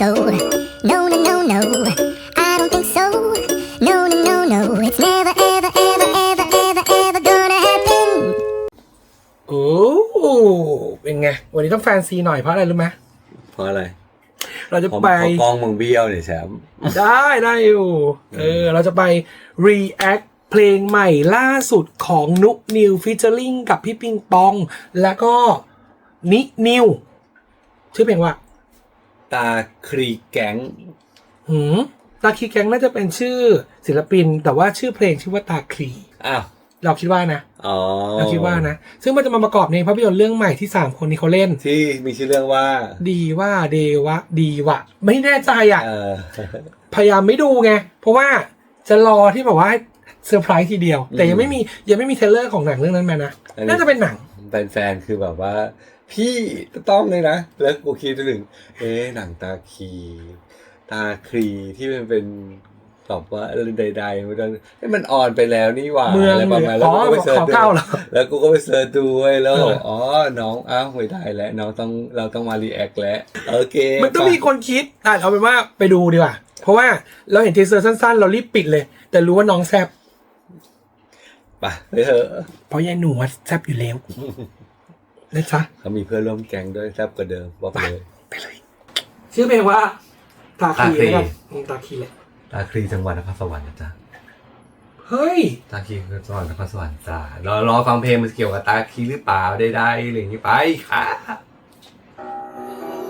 so. No, no, no, no. I don't think so. No, no, no, no. It's never, ever, ever, ever, ever, ever gonna happen. โอ้เป็นไง วันนี้ต้องแฟนซีหน่อยเพราะอะไรรู้ไหมเพราะอะไรเราจะผมไปเขากล้องมึงเบี้ยวเนี่ยแชมป์ได้ได้อยู่ เออ เราจะไป react เพลงใหม่ล่าสุดของนุกนิวฟิชเชอร์ลิงกับพี่ปิงปอง แล้วก็นินิว ชื่อเพลงว่า ตาครีแก๊งหืมตาคีแกงน่าจะเป็นชื่อศิลปิน แต่ว่าชื่อเพลงชื่อว่าตาคลีอ้าวเราคิดว่านะอ๋อเราคิดว่านะ ซึ่งมันจะมาประกอบในภาพยนตร์เรื่องใหม่ที่สามคนนี้เขาเล่น ที่มีชื่อเรื่องว่า ดีว่าเดวะ ดีวะ ไม่แน่ใจอะเออพยายามไม่ดูไง เพราะว่าจะรอที่แบบว่าเซอร์ไพรส์ทีเดียว แต่ยังไม่มียังไม่มีเทรลเลอร์ของหนังเรื่องนั้นมานะอันนี้น่าจะเป็นหนังแฟนๆคือแบบว่า พี่ต้องเลยนะ แล้วกูคิดถึง เอ๊ะหนังตาคี ตาครีที่มันเป็นแบบว่าใดๆมันเอ๊ะมันออนไปแล้วนี่หว่าเมืองอะไรประมาณแล้วอ๋อกูก็ไปเสิร์ชขอดูเข้าเหรอแล้วกูก็ไปเสิร์ชดูเว้ยแล้วเอออ๋อน้องอ้าวไม่ได้แล้วน้องต้องเราต้องมารีแอคแล้วโอเค มันต้องไปมีคนคิดอะเอาเป็นว่าไปดูดีกว่า เพราะว่าเราเห็นทีเซอร์สั้นๆ เรารีบปิดเลย แต่รู้ว่าน้องแซบไปไปเถอะเพราะยายหนูอะแซบอยู่แล้ว นะจ๊ะเขามีเพื่อนร่วมแก๊งด้วยแซ่บกว่าเดิมบอกเลยไปเลย ชื่อเพลงว่าตาคีตาคีแล้วกันอืมตาคีแหละ ตาครีจังหวัดนครสวรรค์นะจ๊ะเฮ้ย ตาครีคือจังหวัดนครสวรรค์จ้ารอรอฟังเพลงมันเกี่ยวกับตาครีหรือเปล่าได้ๆอะไรอย่างนี้ไปค่ะ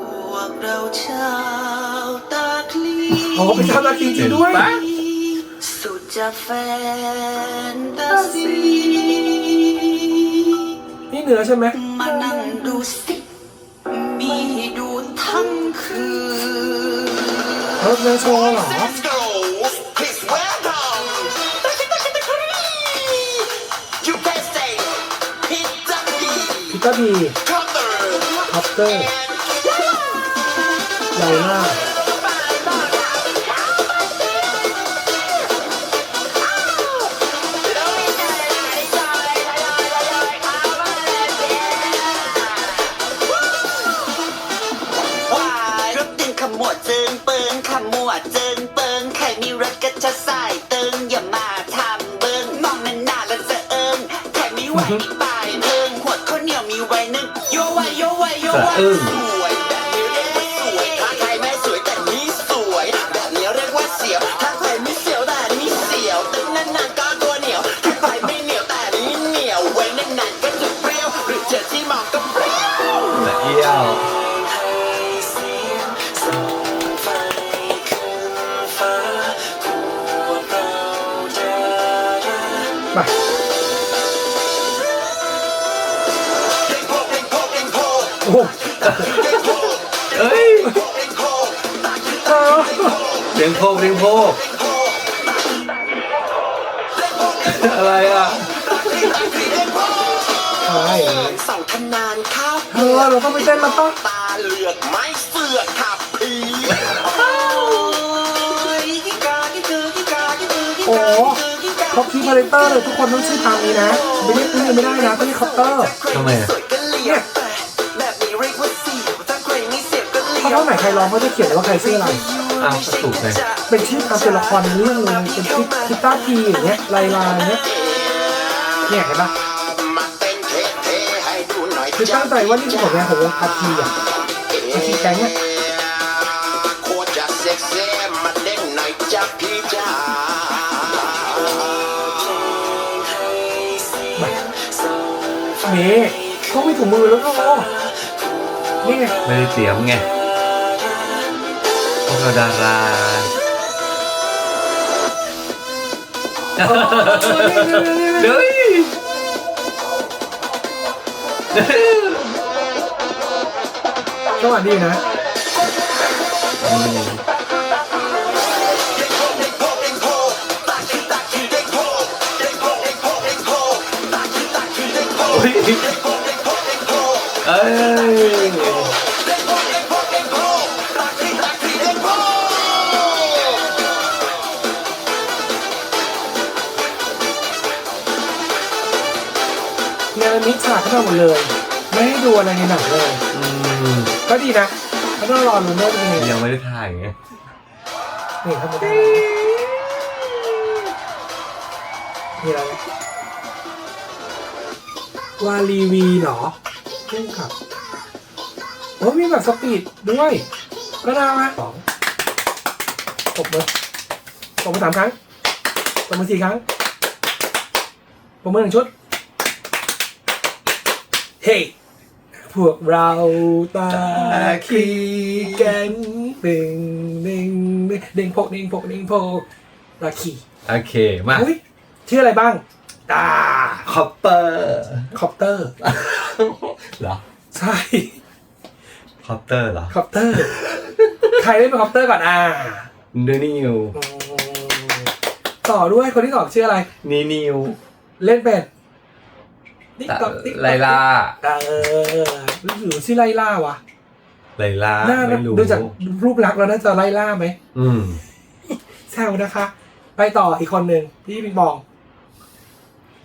พวกเราชาวตาคลีอ๋อเป็นชาวตาคีจริงด้วยเห็นปะสุดจะแฟนตาซีนี่ เหนือใช่ไหมมานั่งดูสิมีให้ดูทั้งคืนเออเนื้อโชว์เหรอ Let's go Please welcome ตาคีตาคีตาคี You can say พิตาคีพิตาพี Counter คัปเตอร์ไลล่าว้ นึ่ง โคกเสียงโคกอะไรอะใช่เสาทนานข้าวเธอเราต้องไปเต้นแล้วปะตาเหลือกไม่เสือกขับผีโอ้ครบทีพาเลเตอร์เลยทุกคนต้องชื่อทางนี้นะ ไม่เรียกชื่อไม่ได้นะต้องเรียกคอปเตอร์ทำไมอะเนี่ยแบบนี้เรียกว่าเสียวถ้าใครไม่เสียวก็เลี้เพราะยวเท่าไหนใครร้องเขาจะเขียนเลยว่าใครชื่ออะไร อ้าวก็ถูกไงเป็นชื่อตามตัวละครในเรื่องเลยเป็นชื่อพิต้าพีอย่างเงี้ยลายลายเนี้ยเนี่ยเห็นปะมาเต้นเท่ๆให้ดูหน่อยคือตั้งใจว่านี่คือผลงานของวงคาทีอะคาทีแก๊งอะโคตรจะเซ็กซี่มาเด้งหน่อยจ้าพี่จ้านี่เขาไม่ถุงมือแล้วก็นี่ไงไม่ได้เตรียมไงพ วกเราดาราเดี๋ยวจังหวะดีนะเอ้ย นรมิตฉากขึ้นมาหมดเลย ไม่ให้ดูอะไรในหนังเลย อืมก็ดีนะก็ต้องรอลุ้นด้วยเป็นยังไงยังไม่ได้ถ่ายไงนี่ครับมันได้มีอะไรวาลีวีเหรอขึ้นครับโอ้มีแบบสปีดด้วย ก็น่าไหมสองตบมือตบมือสามครั้งตบมือสี่ครั้งตบมือหนึ่งชุด เฮ้พวกเราตาคีกันหนึ่งหนึ่งหนึ่งพกเด้งพกเด้งพกตาคีโอเค มา อุ้ยชื่ออะไรบ้าง ตาคอปเปอร์คอปเตอร์ เหรอใช่คอปเตอร์เหรอคอปเตอร์ ใครเล่นเป็นคอปเตอร์ก่อนอ่าเดนิวต่อด้วยคนที่สองชื่ออะไรนีนิวเล่นเป็น ติ๊กต๊อกติ๊กต๊อกไลลาเออหรือชื่อไลล่าวะไลลาน่าไม่รู้ดูจากรูปลักษณ์แล้วน่าจะไลล่าไหมอืมแซวนะคะ ไปต่ออีกคนหนึ่งพี่ปิงปอง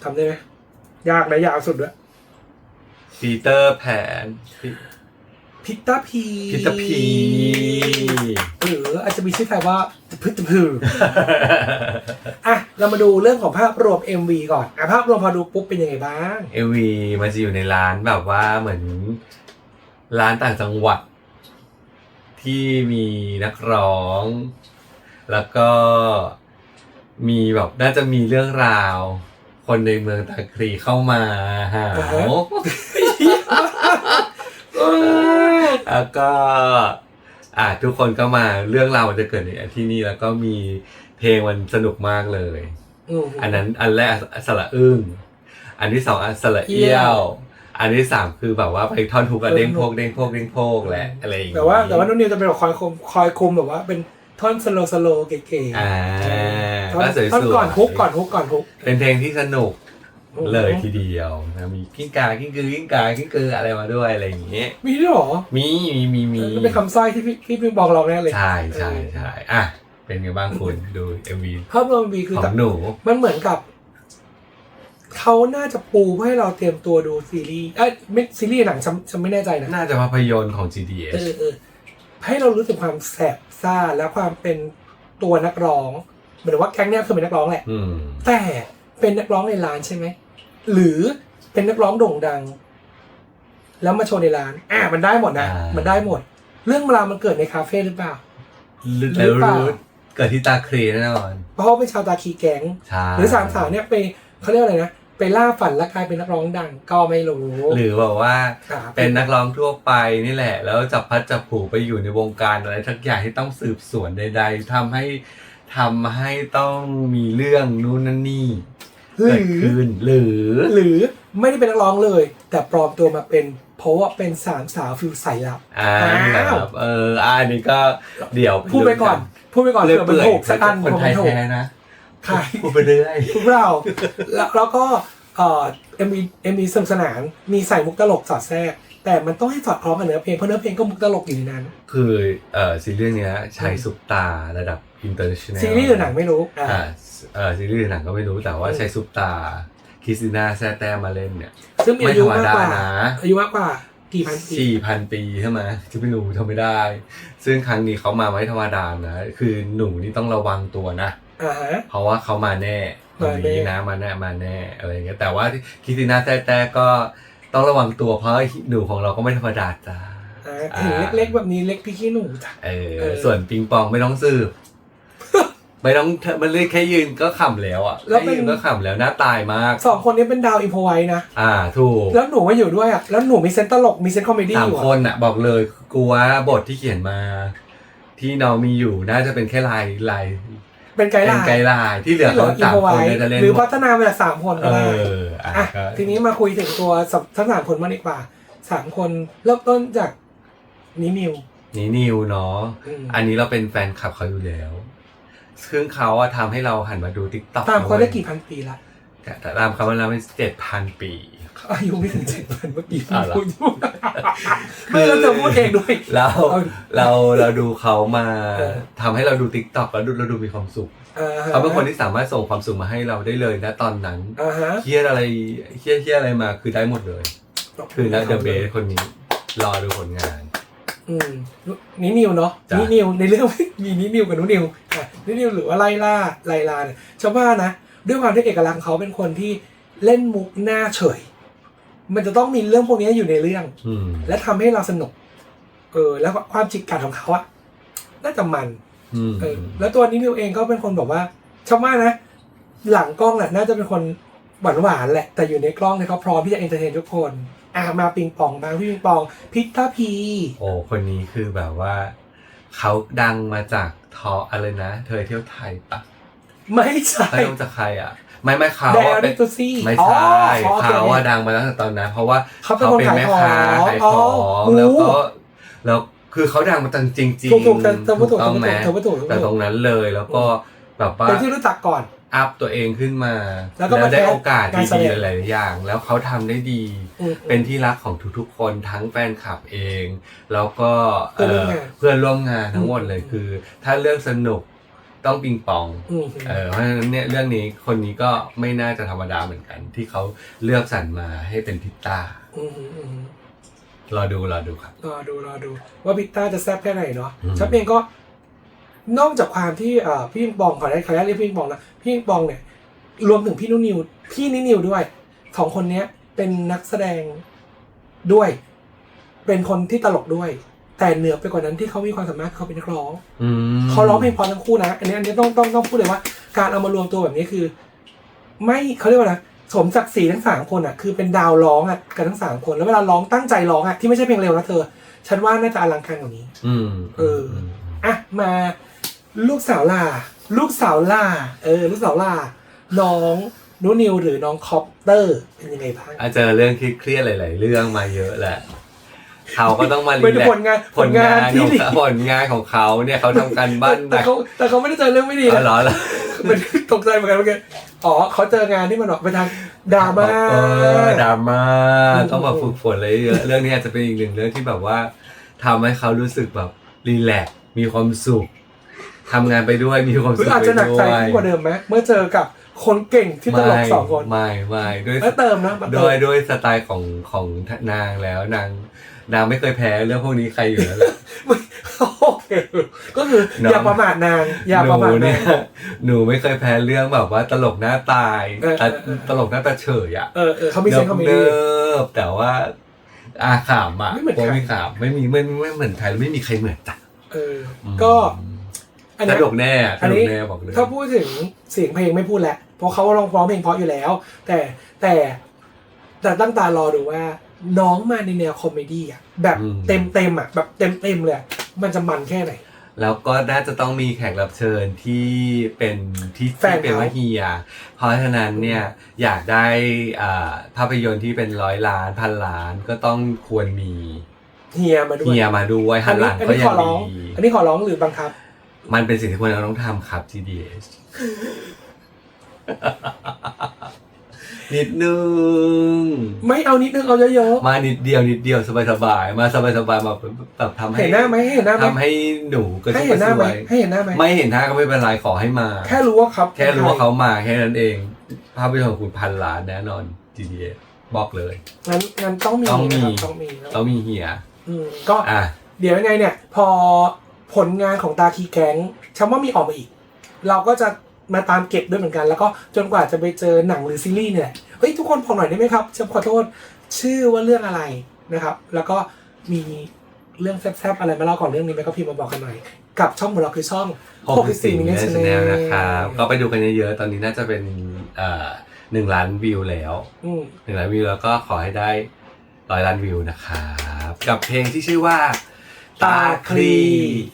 ทำได้ไหมยากนะยาวสุดด้วยปีเตอร์แผนพิตตาพีพิตาพีหรืออาจจะมีชื่อไทยว่าพึตพืออะ เรามาดูเรื่องของภาพรวม MV ก่อนอะภาพรวมพอดูปุ๊บเป็นยังไงบ้างเอวีมันจะอยู่ในร้านแบบว่าเหมือนร้านต่างจังหวัด ที่มีนักร้อง แล้วก็มีแบบน่าจะมีเรื่องราว คนในเมืองตาคลีเข้ามาหาอ่าฮะแล้วก็อะทุกคนก็มาเรื่องราวมันจะเกิดในที่นี่แล้วก็มี เพลงมันสนุกมากเลยอืมอันนั้นอันแรกสระอึ้ง อันที่สองอันสระเอี้ยว อันที่สามคือแบบว่าไปท่อนทุกอะเด้งโพกเด้งโพกเด้งโพกแหละอะไรอย่างงี้แต่ว่าแต่ว่านุ่นนิวจะเป็นแบบคอยคุมคอยคุมแบบว่าเป็นท่อนสโลสโลเก๋ๆอ่าท่อนก็สวยๆท่อนก่อนฮุกก่อนฮุกก่อนฮุกเป็นเพลงที่สนุกอืมเลยทีเดียวนะมีกิ้งกากิ้งกือกิ้งกากิ้งกืออะไรมาด้วยอะไรอย่างเงี้ยมีด้วยเหรอ มีมีมีมีมันเป็นคำสร้อยที่พี่ที่พี่บอกเราแน่เลย ใช่ใช่ใช่อะ เป็นไงบ้างคุณดูเอ็มวีภาพรวม MV คือขอแบงบหนู มันเหมือนกับ เขาน่าจะปูเพื่อให้เราเตรียมตัวดูซีรีส์เอ้ยไม่ซีรีส์หนังฉันฉันไม่แน่ใจนะ น่าจะภาพยนตร์ของ GDS เออเออให้เรารู้สึกความแสบซ่าและความเป็นตัวนักร้องหมายถึงว่าแก๊งเนี้ยคือเป็นนักร้องแหละ อืม แต่เป็นนักร้องในร้านใช่ไหม หรือเป็นนักร้องโด่งดัง แล้วมาโชว์ในร้าน อ่ามันได้หมดนะมันได้หมด เรื่องราวมันเกิดในคาเฟ่หรือเปล่า หรือหรือเปล่าเกิดที่ตาคลีแน่นอนเพราะว่าเป็นชาวตาคีแก๊งใช่หรือสามสาวเนี่ยไปเขาเรียกอะไรนะไปล่าฝันแล้วกลายเป็นนักร้องดังก็ไม่รู้หรือแบบว่าครับเป็นนักร้องทั่วไปนี่แหละ แล้วจับพัดจับผูไปอยู่ในวงการอะไรทักอย่างที่ต้องสืบสวนใด ๆทำให้ทำให้ต้องมีเรื่องนู่นนั่นนี่หรืเกิดอขึ้นหรือ หรือไม่ได้เป็นนักร้องเลย แต่ปลอมตัวมาเป็น เพราะว่าเป็นสามสาวฟิลใสลับอ่าอ้าวแบบเอออันนี้ก็เดี๋ยวพูดไปก่อน พูดไปก่อนเรื่เผื่อยอมันเปื่อยถูกสักอันคนไทยเผื่อมันถูกแท้นะใช่พูดไปเรื่อยพวกเราแล้วแล้วก็เอ่อเอ็มวีเอ็มวีสนุกสนานมีใส่มุกตลกสอดแทรกแต่มันต้องให้สอดคล้องกับเนื้อเพลงเพราะเนื้อเพลงก็มุกตลกอยู่ในนั้น คือเอ่อซีรีส์เนี้ยใช้ซุปตาระดับอินเตอร์เนชั่นแนลซีรีส์หรือหนังไม่รู้อ่าอ่าเอ่อซีรีส์หรือหนังก็ไม่รู้แต่ว่าอืมใช้ซุปตา คริสติน่าแซ่แต้มมาเล่นเนี่ย ซึ่งมีอายุมากกว่าไม่ธรรมดานะ อายุมากกว่ากี่พันปี สี่พันปีใช่ไหมที่ไม่รู้ทำไม่ได้ ซึ่งครั้งนี้เขามาไม่ธรรมดานะ คือหนูนี่ต้องระวังตัวนะ อ่าฮะ เพราะว่าเขามาแน่มาแน่นี้นะมาแน่มาแน่อะไรอย่างเงี้ยแต่ว่าคริสติน่าแซ่แต้ก็ต้องระวังตัวเพราะหนูของเราก็ไม่ธรรมดาจ้า อ่าถึงเล็กๆแบบนี้เล็กพี่ขี้หนูจ้ะ เออเออ ส่วนปิงปองไม่ต้องสืบ ไม่ต้องมันเลยแค่ยืนก็ขำแล้วอะแล้วแค่เป็น ยืนก็ขำแล้วหน้าตายมาก สองคนนี้เป็นดาวอินโพไว้นะ อ่าถูกแล้วหนูมาอยู่ด้วยอะ แล้วหนูมีเซนต์ตลก มีเซนต์คอมเมดี้สาอมยู่คอะนอะ บอกเลยกูว่าบทที่เขียนมา ที่น้องมีอยู่น่าจะเป็นแค่ลายลายเป็นไกด์เป็ไลนน์ไกด์ไลน์ที่เหลือที่เหลืเขาออินสามโพคไว้นเนี่ยจะเล่นหรือพัฒนามาจากสามคนเอก็ได้ออะอะก็ทีนี้มาคุยถึงตัวสับทั้งสามคนมางดีกว่าสามคนเริ่มต้นจากนินิวนี่นิวเนาะ อืมอันนี้เราเป็นแฟนคลับเขาอยู่แล้ว ซึ่งเขาอะทำให้เราหันมาดูทิกต็อกตามเขาได้กี่พันปีละแต่ตามเขามาแล้วเป็นเจ็ดพันปีเขาอายุไม่ถึงเจ็ดพันเมื่อกี้อ้าวเหรอพูดอยู่ไม่เราจะพูดเองด้วยเราเอาเราเราดูเขามาเออทำให้เราดูทิกตอกแล้วดูเราดูมีความสุขอ่าฮะเขาเป็นคนที่สามารถส่งความสุขมาให้เราได้เลยนะตอนนั้นอ่าฮะเครียดอะไรเครียดเครียดอะไรมาคือได้หมดเลย คือนะเดอะเบสคนนี้ รอดูผลงานออืมนินิวเนาะจ้ะนินิวในเรื่องมีนินิวกับนุนิวอะ นินิวหรือว่าไลล่าไลลาเนี่ยชาวบ้านนะด้วยความที่เอกลักษณ์เขาเป็นคนที่เล่นมุกหน้าเฉย มันจะต้องมีเรื่องพวกนี้อยู่ในเรื่องอืมและทำให้เราสนุก เออ แล้วความจิกกัดของเขาอะน่าจะมันอืมเออแล้วตัวนินิวเองก็เป็นคนแบบว่าชาวบ้านนะหลังกล้องน่ะน่าจะเป็นคนหวานหวานๆแหละ แต่อยู่ในกล้องเนี่ยเขาพร้อมที่จะเอนเตอร์เทนทุกคนอะมาปิงปองบ้างพี่ปิงปอง พิททาพี โอ้คนนี้คือแบบว่า เขาดังมาจากทออะไรนะ เธอเที่ยวไทยปะไม่ใช่ เขาดังจากใครอะ ไม่ไม่เขาแดอะริเป็นตูซี่ไม่อ๋อใช่อ๋อโอคเขาว่าดังมาตั้งแต่ตอนนั้น เพราะว่าเขาเป็นคนแม่ค้าขาขายยขขอองงอ๋อแล้วก็แล้วคือเขาดังมาตั้งจริงจริงถูกถูกแต่แต่ว่าถูกต้องไหมแต่ว่าถูกแต่ว่าถูกแต่ตรงนั้นเลยแล้วก็แบบว่า เป็นที่รู้จักก่อน อัพตัวเองขึ้นมาแล้วก็มาได้แทนโอกาสการที่แสดดีงหลายๆอย่าง แล้วเขาทำได้ดี อืม เป็นที่รักของทุกๆ คนทั้งแฟนคลับเอง แล้วก็เพื่อนร่วมงาน เพื่อนร่วมงานทั้งหมดเลยอืมคือ ถ้าเรื่องสนุกต้องปิงปอง อืม เออเพราะฉะนั้นเนี่ยเรื่องนี้คนนี้ก็ไม่น่าจะธรรมดาเหมือนกัน ที่เขาเลือกสรรมาให้เป็นพิตต้า อืมอืมอืมรอดูรอดูครับ รอดูรอดู ว่าพิตต้าจะแซ่บแค่ไหนเนาะอืม ชับเองก็ นอกจากความที่เอ่อพี่ปิงปองขอได้ขออนุญาตเรียกพี่ปิงปองนะ พี่ปิงปองเนี่ยรวมถึงพี่นุนิวพี่นินิวด้วยสองคนเนี้ยเป็นนักแสดงด้วย เป็นคนที่ตลกด้วย แต่เหนือไปกว่านั้นที่เขามีความสามารถเขาเป็นนักร้องอืมเขาร้องเพลงเพอทั้งคู่นะอันนี้อันนี้ต้องต้องต้องพูดเลยว่า การเอามารวมตัวแบบนี้คือ ไม่เขาเรียกว่าอะไรสมศักดิ์ศรีทั้งสามคนอะคือเป็นดาวร้องอะกันทั้งสามคนแล้วเวลาร้องตั้งใจร้องอะที่ไม่ใช่เพลงเร็วนะเธอ ฉันว่าน่าจะอลังการกว่านี้ อืมเอออะมาลูกสาวล่า ลูกสาวล่า เออ ลูกสาวล่า น้องนูนิวหรือน้องคอปเตอร์ เป็นยังไงบ้างอาเจอเรื่องเครียดๆหลาย ๆ เรื่องมาเยอะแหละเขาก็ต้องมารีเป็นแลกผลงานผลงานที่ของดีเขาผลงานของเขาเนี่ยเขาทำการบ้านหแต่นักเขาแต่เขาไม่ได้เจอเรื่องไม่ดีอ๋อนะเหรอเหรอ มันตกใจเหมือนกันเมื่อกี้อ๋อเขาเจองานที่มันออกไปทางดราม่า เออดราม่าอืม ต้องมาฝึกฝนอะไรเยอะเรื่องนี้อาจจะเป็นอีกหนึ่งเรื่องที่แบบว่าทำให้เขารู้สึกแบบรีแลกซ์มีความสุข ทำงานไปด้วยมีความหรืสุอขอาจไปจะหนักด้ใจวยขึ้นกว่าเดิมไหมเมื่อเจอกับคนเก่งที่ตลกสองคนไม่ไม่ด้วย แล้วเติมนะมาเติด้วยมด้วยสไตล์ของของนางแล้วนาง นางไม่เคยแพ้เรื่องพวกนี้ใครอยู่แล้วแหละ โอเคก็คือน้อง อย่าประมาทนางอย่าประมาทหนูนาเนี่งยหนูไม่เคยแพ้เรื่องแบบว่าตลกหน้าตายเออเออเออตลกหน้าตาเฉยอะเออเออเขามีเซนส์เขามี เนิบๆแต่ว่าอาขามอะไม่เหมือนใคร ไม่ขามไม่มีไม่ไม่เหมือนใครไม่มีใครเหมือนจ้ะ เออก็อั นสเนี้ยนุกแน่สอันนุนี้กแน่บอกเลยถ้าพูดถึงเสียงเพลงไม่พูดแล้วเพราะเขาร้องร้องเพลงเพราะอยู่แล้ว แต่แต่แต่ตั้งตารอดูว่า น้องมาในแนวคอมเมดี้อะแบบเต็มเต็มๆอะแบบเต็มเต็มๆเลยอะมันจะมันแค่ไหน แล้วก็น่าจะต้องมีแขกรับเชิญที่เป็นที่แฟนที่เป็นเขาว่าเฮีย เพราะฉะนั้นเนี่ยอยากได้อ่าภาพยนตร์ที่เป็นร้อยล้านพันล้านก็ต้องควรมีเฮียมาด้วยเฮียมาด้วยหันหลังอันก็นี้ยัขงอร้องดีอันนี้ขอร้องหรือบังคับ มันเป็นสิ่งที่ควรเราต้องทำครับ GDS นิดนึง ไม่เอานิดนึงเอาเยอะมานิดเดียวนิดเดียวสบายๆมาสบายๆมาแบบทำๆให้ เห็นหน้าไหมให้เห็นหน้าไหมทำให้หนูกระให้ชุ่มเห็กนหระน้าชไหมวยให้เห็นหน้าไหมไม่เห็นหน้าก็ไม่เป็นไรขอให้มา แค่รู้ว่าครับแค่รู้ว่าเขามาแค่นั้นเอง ภาพยนตร์ของคุณพันล้านแน่นอน GDS บอกเลย งั้นงั้นต้องมีต้องมี นะครับต้องมีต้องมีเฮียอืมก็ อะ เดี๋ยวยังไงเนี่ย พอ ผลงานของตาคีแก๊งฉันว่ามีออกมาอีก เราก็จะมาตามเก็บด้วยเหมือนกัน แล้วก็จนกว่าจะไปเจอหนังหรือซีรีส์เนี่ยเฮ้ยทุกคนบอกหน่อยได้ไหมครับฉันขอโทษชื่อว่าเรื่องอะไรนะครับ แล้วก็มีเรื่องแซ่บๆอะไรมาเล่าก่อนเรื่องนี้ไหมก็พิมพ์มาบอกกันหน่อย กับช่องของเราคือช่อง64 Minute Minute Channel Channel นะครับก็ไปดูกันเยอะๆ ตอนนี้น่าจะเป็นเอ่อหนึ่งล้านวิวแล้วอืมหนึ่งล้านวิวแล้วก็ขอให้ได้ร้อยล้านวิวนะครับ กับเพลงที่ชื่อว่า ตาคลี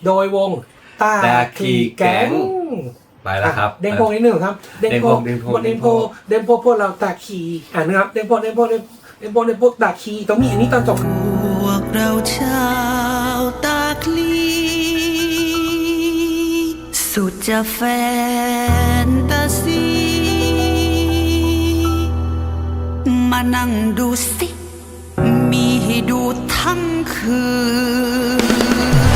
โดยวงตาตาคคลีลีแก๊แก๊งงไปแล้วครับอะเด้งโพงนิดหนึ่งครับ เด้งโพงเด้งโพงเด้งโพงเด้งโพงพวกเราตาคีอ่านะครับเด้งโพงเด้งโพงเด้งเด้งโพงเด้งโพงตาคีต้องมีอันนี้ตอนจบพวกเราชาวตาคลีสุดจะแฟนตาซีมานั่งดูสิ มีให้ดู ทั้งคืน